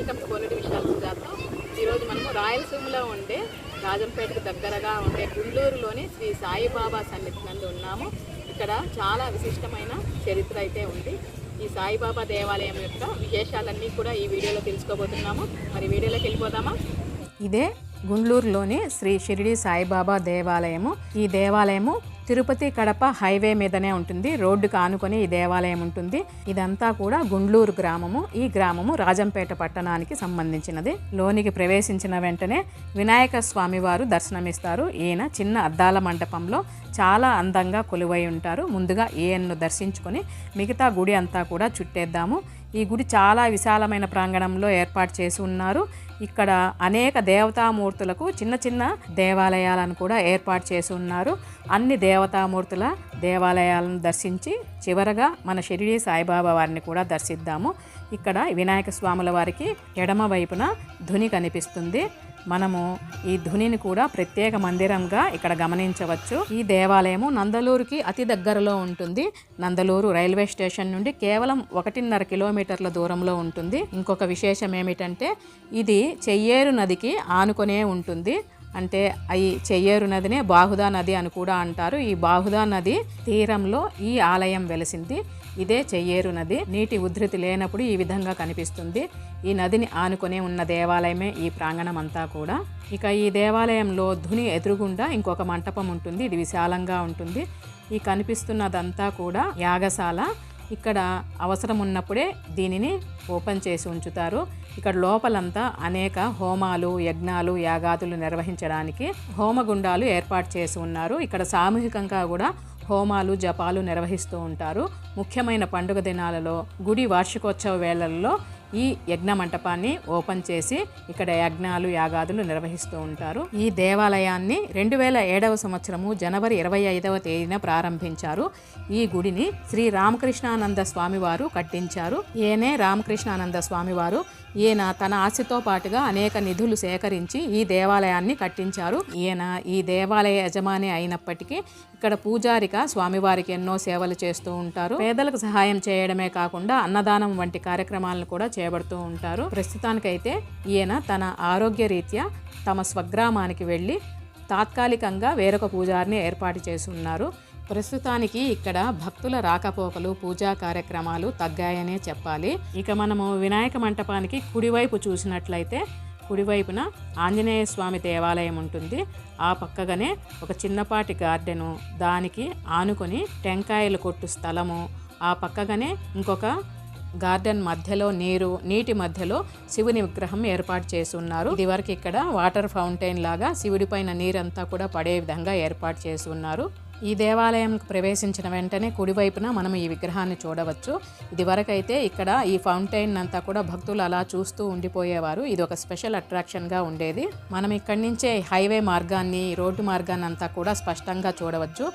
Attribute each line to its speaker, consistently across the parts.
Speaker 1: Welcome to Koneti Vishala Sujatha ఈరోజు మనము రాయలసీమలో ఉండే రాజంపేటకు దగ్గరగా ఉండే గుండూరులోని శ్రీ సాయిబాబా సన్నిధి నందు ఉన్నాము. ఇక్కడ చాలా విశిష్టమైన చరిత్ర అయితే ఉంది. ఈ సాయిబాబా దేవాలయం యొక్క విశేషాలన్నీ కూడా ఈ వీడియోలో తెలుసుకోబోతున్నాము. మరి వీడియోలోకి వెళ్ళిపోదామా?
Speaker 2: ఇదే గుండ్లూరులోని శ్రీ షిరిడి సాయిబాబా దేవాలయము. ఈ దేవాలయము తిరుపతి కడప హైవే మీదనే ఉంటుంది. రోడ్డుకు ఆనుకొని ఈ దేవాలయం ఉంటుంది. ఇదంతా కూడా గుండ్లూరు గ్రామము. ఈ గ్రామము రాజంపేట పట్టణానికి సంబంధించినది. లోనికి ప్రవేశించిన వెంటనే వినాయక స్వామి వారు దర్శనమిస్తారు. ఈయన చిన్న అద్దాల మండపంలో చాలా అందంగా కొలువై ఉంటారు. ముందుగా ఈయన్ను దర్శించుకొని మిగతా గుడి అంతా కూడా చుట్టేద్దాము. ఈ గుడి చాలా విశాలమైన ప్రాంగణంలో ఏర్పాటు చేసి ఉన్నారు. ఇక్కడ అనేక దేవతామూర్తులకు చిన్న చిన్న దేవాలయాలను కూడా ఏర్పాటు చేసి ఉన్నారు. అన్ని దేవతామూర్తుల దేవాలయాలను దర్శించి చివరగా మన షిరిడి సాయిబాబా వారిని కూడా దర్శిద్దాము. ఇక్కడ వినాయక స్వాముల వారికి ఎడమ వైపున ధుని కనిపిస్తుంది. మనము ఈ ధునిని కూడా ప్రత్యేక మందిరంగా ఇక్కడ గమనించవచ్చు. ఈ దేవాలయము నందలూరుకి అతి దగ్గరలో ఉంటుంది. నందలూరు రైల్వే స్టేషన్ నుండి కేవలం ఒకటిన్నర కిలోమీటర్ల దూరంలో ఉంటుంది. ఇంకొక విశేషం ఏమిటంటే ఇది చెయ్యేరు నదికి ఆనుకొనే ఉంటుంది. అంటే అవి చెయ్యేరు నదినే బాహుదా నది అని కూడా అంటారు. ఈ బాహుదా నది తీరంలో ఈ ఆలయం వెలిసింది. ఇదే చెయ్యేరు నది. నీటి ఉధృతి లేనప్పుడు ఈ విధంగా కనిపిస్తుంది. ఈ నదిని ఆనుకొని ఉన్న దేవాలయమే ఈ ప్రాంగణం అంతా కూడా. ఇక ఈ దేవాలయంలో ధుని ఎదురుగుండా ఇంకొక మంటపం ఉంటుంది. ఇది విశాలంగా ఉంటుంది. ఈ కనిపిస్తున్నదంతా కూడా యాగశాల. ఇక్కడ అవసరం ఉన్నప్పుడే దీనిని ఓపెన్ చేసి ఉంచుతారు. ఇక్కడ లోపలంతా అనేక హోమాలు యజ్ఞాలు యాగాదులు నిర్వహించడానికి హోమగుండాలు ఏర్పాటు చేసి ఉన్నారు. ఇక్కడ సామూహికంగా కూడా హోమాలు జపాలు నిర్వహిస్తూ ఉంటారు. ముఖ్యమైన పండుగ దినాలలో గుడి వార్షికోత్సవ వేళల్లో ఈ యజ్ఞ మంటపాన్ని ఓపెన్ చేసి ఇక్కడ యజ్ఞాలు యాగాదులు నిర్వహిస్తూ ఉంటారు. ఈ దేవాలయాన్ని రెండు వేల ఏడవ సంవత్సరము జనవరి ఇరవై ఐదవ తేదీన ప్రారంభించారు. ఈ గుడిని శ్రీ రామకృష్ణానంద స్వామివారు కట్టించారు. ఈయనే రామకృష్ణానంద స్వామివారు. ఈయన తన ఆశతో పాటుగా అనేక నిధులు సేకరించి ఈ దేవాలయాన్ని కట్టించారు. ఈయన ఈ దేవాలయ యజమాని అయినప్పటికీ ఇక్కడ పూజారిగా స్వామివారికి ఎన్నో సేవలు చేస్తూ ఉంటారు. పేదలకు సహాయం చేయడమే కాకుండా అన్నదానం వంటి కార్యక్రమాలను కూడా చేపడుతూ ఉంటారు. ప్రస్తుతానికైతే ఈయన తన ఆరోగ్య రీత్యా తమ స్వగ్రామానికి వెళ్ళి తాత్కాలికంగా వేరొక పూజారిని ఏర్పాటు చేసి ఉన్నారు ప్రస్తుతానికి ఇక్కడ భక్తుల రాకపోకలు పూజా కార్యక్రమాలు తగ్గాయనే చెప్పాలి. ఇక మనము వినాయక మంటపానికి కుడివైపు చూసినట్లయితే కుడివైపున ఆంజనేయ స్వామి దేవాలయం ఉంటుంది. ఆ పక్కగానే ఒక చిన్నపాటి గార్డెను దానికి ఆనుకొని టెంకాయలు కొట్టు స్థలము ఆ పక్కగానే ఇంకొక గార్డెన్ మధ్యలో నీరు నీటి మధ్యలో శివుని విగ్రహం ఏర్పాటు చేసి ఉన్నారు ఇదివరకు ఇక్కడ వాటర్ ఫౌంటైన్ లాగా శివుడి పైన నీరంతా కూడా పడే విధంగా ఏర్పాటు చేసి ఉన్నారు ఈ దేవాలయంకు ప్రవేశించిన వెంటనే కుడివైపున మనం ఈ విగ్రహాన్ని చూడవచ్చు. ఇదివరకైతే ఇక్కడ ఈ ఫౌంటైన్ అంతా కూడా భక్తులు అలా చూస్తూ ఉండిపోయేవారు. ఇది ఒక స్పెషల్ అట్రాక్షన్గా ఉండేది. మనం ఇక్కడి నుంచే హైవే మార్గాన్ని రోడ్డు మార్గాన్ని అంతా కూడా స్పష్టంగా చూడవచ్చు.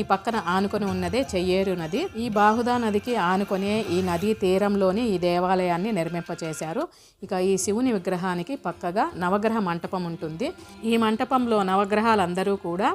Speaker 2: ఈ పక్కన ఆనుకొని ఉన్నదే చెయ్యేరు నది. ఈ బాహుదా నదికి ఆనుకొనే ఈ నదీ తీరంలోని ఈ దేవాలయాన్ని నిర్మింపచేశారు. ఇక ఈ శివుని విగ్రహానికి పక్కగా నవగ్రహ మంటపం ఉంటుంది. ఈ మంటపంలో నవగ్రహాలందరూ కూడా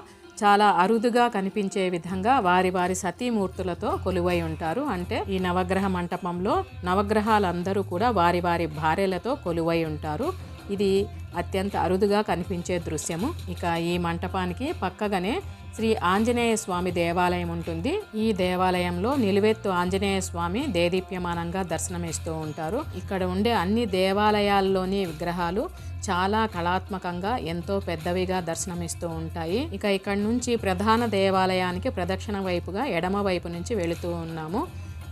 Speaker 2: చాలా అరుదుగా కనిపించే విధంగా వారి వారి సతీమూర్తులతో కొలువై ఉంటారు. అంటే ఈ నవగ్రహ మంటపంలో నవగ్రహాలందరూ కూడా వారి వారి భార్యలతో కొలువై ఉంటారు. ఇది అత్యంత అరుదుగా కనిపించే దృశ్యము. ఇక ఈ మంటపానికి పక్కగానే శ్రీ ఆంజనేయ స్వామి దేవాలయం ఉంటుంది. ఈ దేవాలయంలో నిలువెత్తు ఆంజనేయ స్వామి దేదీప్యమానంగా దర్శనమిస్తూ ఉంటారు. ఇక్కడ ఉండే అన్ని దేవాలయాల్లోని విగ్రహాలు చాలా కళాత్మకంగా ఎంతో పెద్దవిగా దర్శనమిస్తూ ఉంటాయి. ఇక ఇక్కడ నుంచి ప్రధాన దేవాలయానికి ప్రదక్షిణ వైపుగా ఎడమ వైపు నుంచి వెళుతూ ఉన్నాము.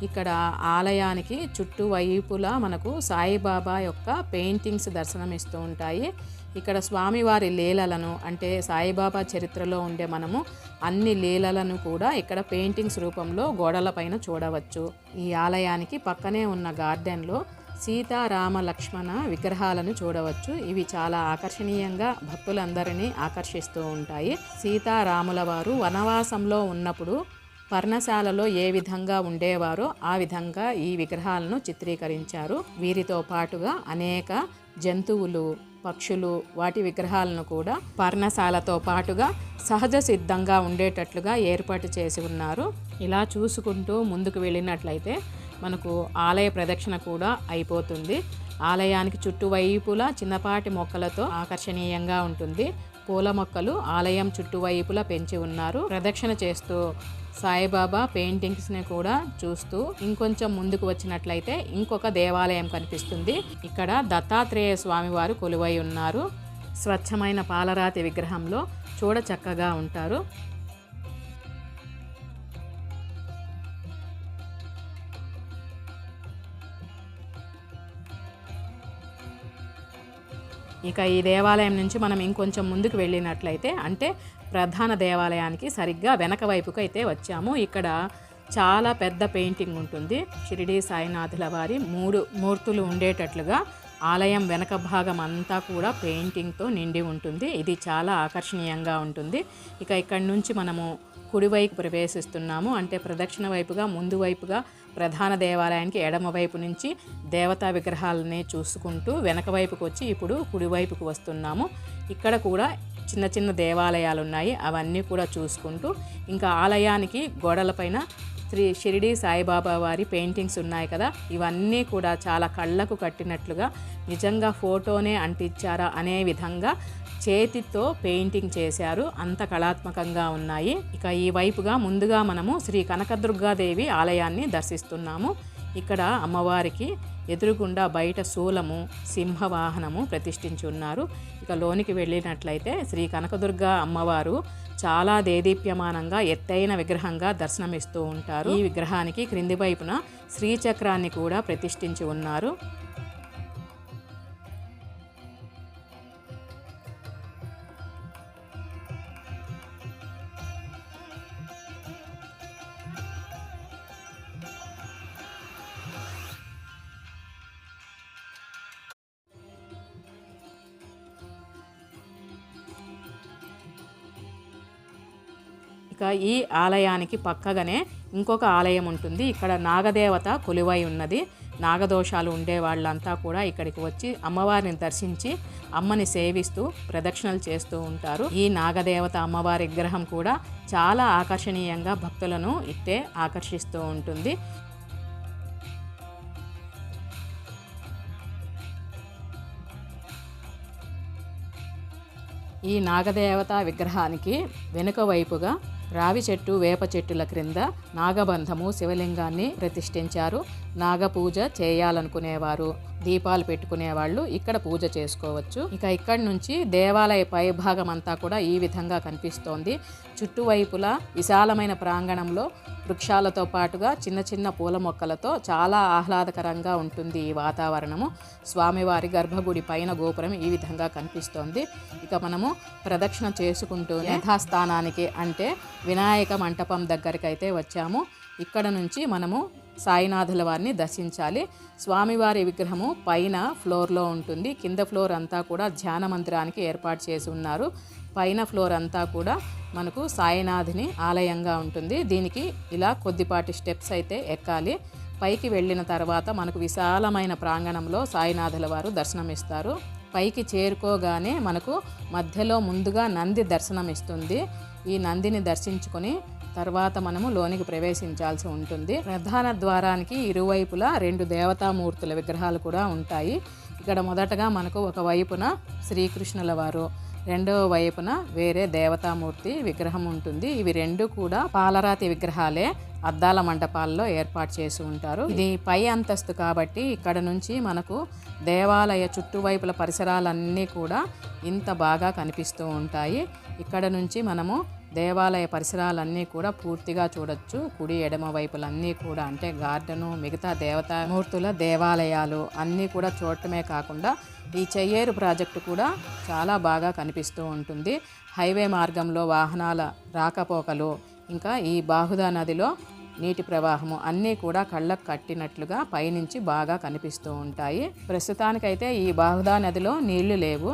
Speaker 2: ఇక్కడ ఆలయానికి చుట్టూ వైపులా మనకు సాయిబాబా యొక్క పెయింటింగ్స్ దర్శనమిస్తూ ఉంటాయి. ఇక్కడ స్వామివారి లీలలను అంటే సాయిబాబా చరిత్రలో ఉండే మనము అన్ని లీలలను కూడా ఇక్కడ పెయింటింగ్స్ రూపంలో గోడలపైన చూడవచ్చు. ఈ ఆలయానికి పక్కనే ఉన్న గార్డెన్లో సీతారామ లక్ష్మణ విగ్రహాలను చూడవచ్చు. ఇవి చాలా ఆకర్షణీయంగా భక్తులందరినీ ఆకర్షిస్తూ ఉంటాయి. సీతారాముల వారు వనవాసంలో ఉన్నప్పుడు పర్ణశాలలో ఏ విధంగా ఉండేవారో ఆ విధంగా ఈ విగ్రహాలను చిత్రీకరించారు. వీరితో పాటుగా అనేక జంతువులు పక్షులు వాటి విగ్రహాలను కూడా పర్ణశాలతో పాటుగా సహజ సిద్ధంగా ఉండేటట్లుగా ఏర్పాటు చేసి ఉన్నారు. ఇలా చూసుకుంటూ ముందుకు వెళ్ళినట్లయితే మనకు ఆలయ ప్రదక్షిణ కూడా అయిపోతుంది. ఆలయానికి చుట్టువైపులా చిన్నపాటి మొక్కలతో ఆకర్షణీయంగా ఉంటుంది. పూల మొక్కలు ఆలయం చుట్టువైపులా పెంచి ఉన్నారు. ప్రదక్షిణ చేస్తూ సాయిబాబా పెయింటింగ్స్ని కూడా చూస్తూ ఇంకొంచెం ముందుకు వచ్చినట్లయితే ఇంకొక దేవాలయం కనిపిస్తుంది. ఇక్కడ దత్తాత్రేయ స్వామివారు కొలువై ఉన్నారు. స్వచ్ఛమైన పాలరాతి విగ్రహంలో చూడ చక్కగా ఉంటారు. ఇక ఈ దేవాలయం నుంచి మనం ఇంకొంచెం ముందుకు వెళ్ళినట్లయితే అంటే ప్రధాన దేవాలయానికి సరిగ్గా వెనక వైపుకు అయితే వచ్చాము. ఇక్కడ చాలా పెద్ద పెయింటింగ్ ఉంటుంది. షిరిడి సాయినాథుల వారి మూడు మూర్తులు ఉండేటట్లుగా ఆలయం వెనక భాగం అంతా కూడా పెయింటింగ్తో నిండి ఉంటుంది. ఇది చాలా ఆకర్షణీయంగా ఉంటుంది. ఇక ఇక్కడి నుంచి మనము కుడివైపు ప్రవేశిస్తున్నాము. అంటే ప్రదక్షిణ వైపుగా ముందు వైపుగా ప్రధాన దేవాలయానికి ఎడమ వైపు నుంచి దేవతా విగ్రహాలని చూసుకుంటూ వెనక వైపుకు వచ్చి ఇప్పుడు కుడివైపుకు వస్తున్నాము. ఇక్కడ కూడా చిన్న చిన్న దేవాలయాలు ఉన్నాయి. అవన్నీ కూడా చూసుకుంటూ ఇంకా ఆలయానికి గోడలపైన శ్రీ షిరిడి సాయిబాబా వారి పెయింటింగ్స్ ఉన్నాయి కదా. ఇవన్నీ కూడా చాలా కళ్ళకు కట్టినట్లుగా నిజంగా ఫోటోనే అంటించారా అనే విధంగా చేతితో పెయింటింగ్ చేశారు. అంత కళాత్మకంగా ఉన్నాయి. ఇక ఈ వైపుగా ముందుగా మనము శ్రీ కనకదుర్గాదేవి ఆలయాన్ని దర్శిస్తున్నాము. ఇక్కడ అమ్మవారికి ఎదురుగుండా బయట శూలము సింహవాహనము ప్రతిష్ఠించి ఉన్నారు ఇక లోనికి వెళ్ళినట్లయితే శ్రీ కనకదుర్గ అమ్మవారు చాలా దేదీప్యమానంగా ఎత్తైన విగ్రహంగా దర్శనమిస్తూ ఉంటారు. ఈ విగ్రహానికి క్రింది వైపున శ్రీచక్రాన్ని కూడా ప్రతిష్ఠించి ఉన్నారు. ఇక ఈ ఆలయానికి పక్కగానే ఇంకొక ఆలయం ఉంటుంది. ఇక్కడ నాగదేవత కొలువై ఉన్నది. నాగదోషాలు ఉండే వాళ్ళంతా కూడా ఇక్కడికి వచ్చి అమ్మవారిని దర్శించి అమ్మని సేవిస్తూ ప్రదక్షిణలు చేస్తూ ఉంటారు. ఈ నాగదేవత అమ్మవారి విగ్రహం కూడా చాలా ఆకర్షణీయంగా భక్తులను ఇట్టే ఆకర్షిస్తూ ఉంటుంది. ఈ నాగదేవత విగ్రహానికి వెనుక వైపుగా రావి చెట్టు వేప చెట్టుల క్రింద నాగబంధము శివలింగాన్ని ప్రతిష్ఠించారు. నాగపూజ చేయాలనుకునేవారు. దీపాలు పెట్టుకునే వాళ్ళు ఇక్కడ పూజ చేసుకోవచ్చు. ఇక ఇక్కడి నుంచి దేవాలయ పైభాగం అంతా కూడా ఈ విధంగా కనిపిస్తోంది. చుట్టువైపులా విశాలమైన ప్రాంగణంలో వృక్షాలతో పాటుగా చిన్న చిన్న పూల మొక్కలతో చాలా ఆహ్లాదకరంగా ఉంటుంది ఈ వాతావరణము. స్వామివారి గర్భగుడి పైన గోపురం ఈ విధంగా కనిపిస్తోంది. ఇక మనము ప్రదక్షిణ చేసుకుంటూ యథాస్థానానికి అంటే వినాయక మంటపం దగ్గరికి అయితే వచ్చాము. ఇక్కడ నుంచి మనము సాయినాథుల వారిని దర్శించాలి. స్వామివారి విగ్రహము పైన ఫ్లోర్లో ఉంటుంది. కింద ఫ్లోర్ అంతా కూడా ధ్యాన మందిరానికి ఏర్పాటు చేసి ఉన్నారు. పైన ఫ్లోర్ అంతా కూడా మనకు సాయినాథుని ఆలయంగా ఉంటుంది. దీనికి ఇలా కొద్దిపాటి స్టెప్స్ అయితే ఎక్కాలి. పైకి వెళ్ళిన తర్వాత మనకు విశాలమైన ప్రాంగణంలో సాయినాథుల వారు దర్శనమిస్తారు. పైకి చేరుకోగానే మనకు మధ్యలో ముందుగా నంది దర్శనమిస్తుంది. ఈ నందిని దర్శించుకొని తర్వాత మనము లోనికి ప్రవేశించాల్సి ఉంటుంది. ప్రధాన ద్వారానికి ఇరువైపులా రెండు దేవతామూర్తుల విగ్రహాలు కూడా ఉంటాయి. ఇక్కడ మొదటగా మనకు ఒక వైపున శ్రీకృష్ణుల వారు రెండవ వైపున వేరే దేవతామూర్తి విగ్రహం ఉంటుంది. ఇవి రెండు కూడా పాలరాతి విగ్రహాలే అద్దాల మండపాల్లో ఏర్పాటు చేసి ఉంటారు. ఇది పై అంతస్తు కాబట్టి ఇక్కడ నుంచి మనకు దేవాలయ చుట్టువైపుల పరిసరాలన్నీ కూడా ఇంత బాగా కనిపిస్తూ ఉంటాయి. ఇక్కడ నుంచి మనము దేవాలయ పరిసరాలన్నీ కూడా పూర్తిగా చూడొచ్చు. కుడి ఎడమ వైపులన్నీ కూడా అంటే గార్డెను మిగతా దేవతా మూర్తుల దేవాలయాలు అన్నీ కూడా చూడటమే కాకుండా ఈ చెయ్యేరు ప్రాజెక్టు కూడా చాలా బాగా కనిపిస్తూ ఉంటుంది. హైవే మార్గంలో వాహనాల రాకపోకలు ఇంకా ఈ బాహుదా నదిలో నీటి ప్రవాహము అన్నీ కూడా కళ్ళకు కట్టినట్లుగా పైనుంచి బాగా కనిపిస్తూ ఉంటాయి. ప్రస్తుతానికైతే ఈ బాహుదా నదిలో నీళ్ళు లేవు.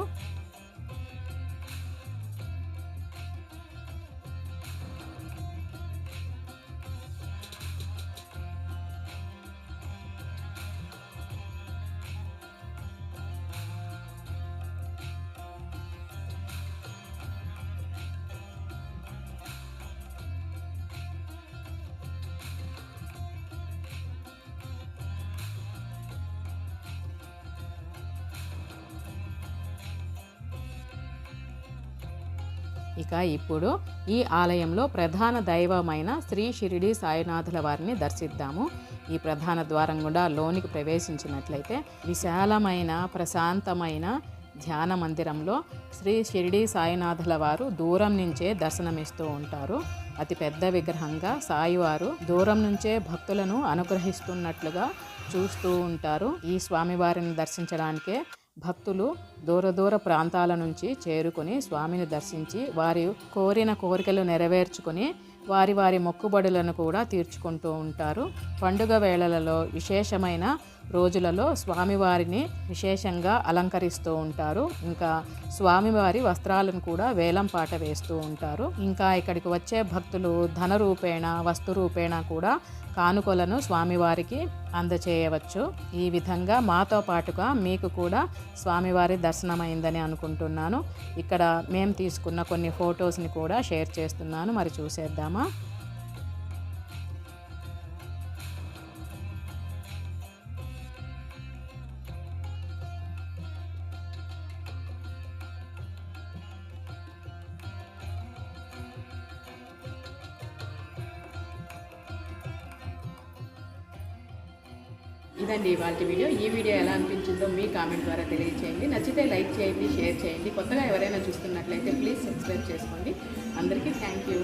Speaker 2: ఇక ఇప్పుడు ఈ ఆలయంలో ప్రధాన దైవమైన శ్రీ షిరిడి సాయినాథుల వారిని దర్శిద్దాము. ఈ ప్రధాన ద్వారం గుండా లోనికి ప్రవేశించినట్లయితే విశాలమైన ప్రశాంతమైన ధ్యాన మందిరంలో శ్రీ షిరిడి సాయినాథుల వారు దూరం నుంచే దర్శనమిస్తూ ఉంటారు. అతి పెద్ద విగ్రహంగా సాయివారు దూరం నుంచే భక్తులను అనుగ్రహిస్తున్నట్లుగా చూస్తూ ఉంటారు. ఈ స్వామివారిని దర్శించడానికే భక్తులు దూర దూర ప్రాంతాల నుంచి చేరుకొని స్వామిని దర్శించి వారి కోరిన కోరికలు నెరవేర్చుకుని వారి వారి మొక్కుబడులను కూడా తీర్చుకుంటూ ఉంటారు. పండుగ వేళలలో విశేషమైన రోజులలో స్వామివారిని విశేషంగా అలంకరిస్తూ ఉంటారు. ఇంకా స్వామివారి వస్త్రాలను కూడా వేలం పాట వేస్తూ ఉంటారు. ఇంకా ఇక్కడికి వచ్చే భక్తులు ధన రూపేణ వస్తు రూపేణ కూడా కానుకలను స్వామివారికి అందచేయవచ్చు. ఈ విధంగా మాతో పాటుగా మీకు కూడా స్వామివారి దర్శనమైందని అనుకుంటున్నాను. ఇక్కడ మేము తీసుకున్న కొన్ని ఫొటోస్ని కూడా షేర్ చేస్తున్నాను. మరి చూసేద్దామా?
Speaker 1: ఇదండి ఇవాళ వీడియో. ఈ వీడియో ఎలా అనిపించిందో మీ కామెంట్ ద్వారా తెలియచేయండి. నచ్చితే లైక్ చేయండి షేర్ చేయండి. కొత్తగా ఎవరైనా చూస్తున్నట్లయితే ప్లీజ్ సబ్స్క్రైబ్ చేసుకోండి. అందరికీ థ్యాంక్ యూ.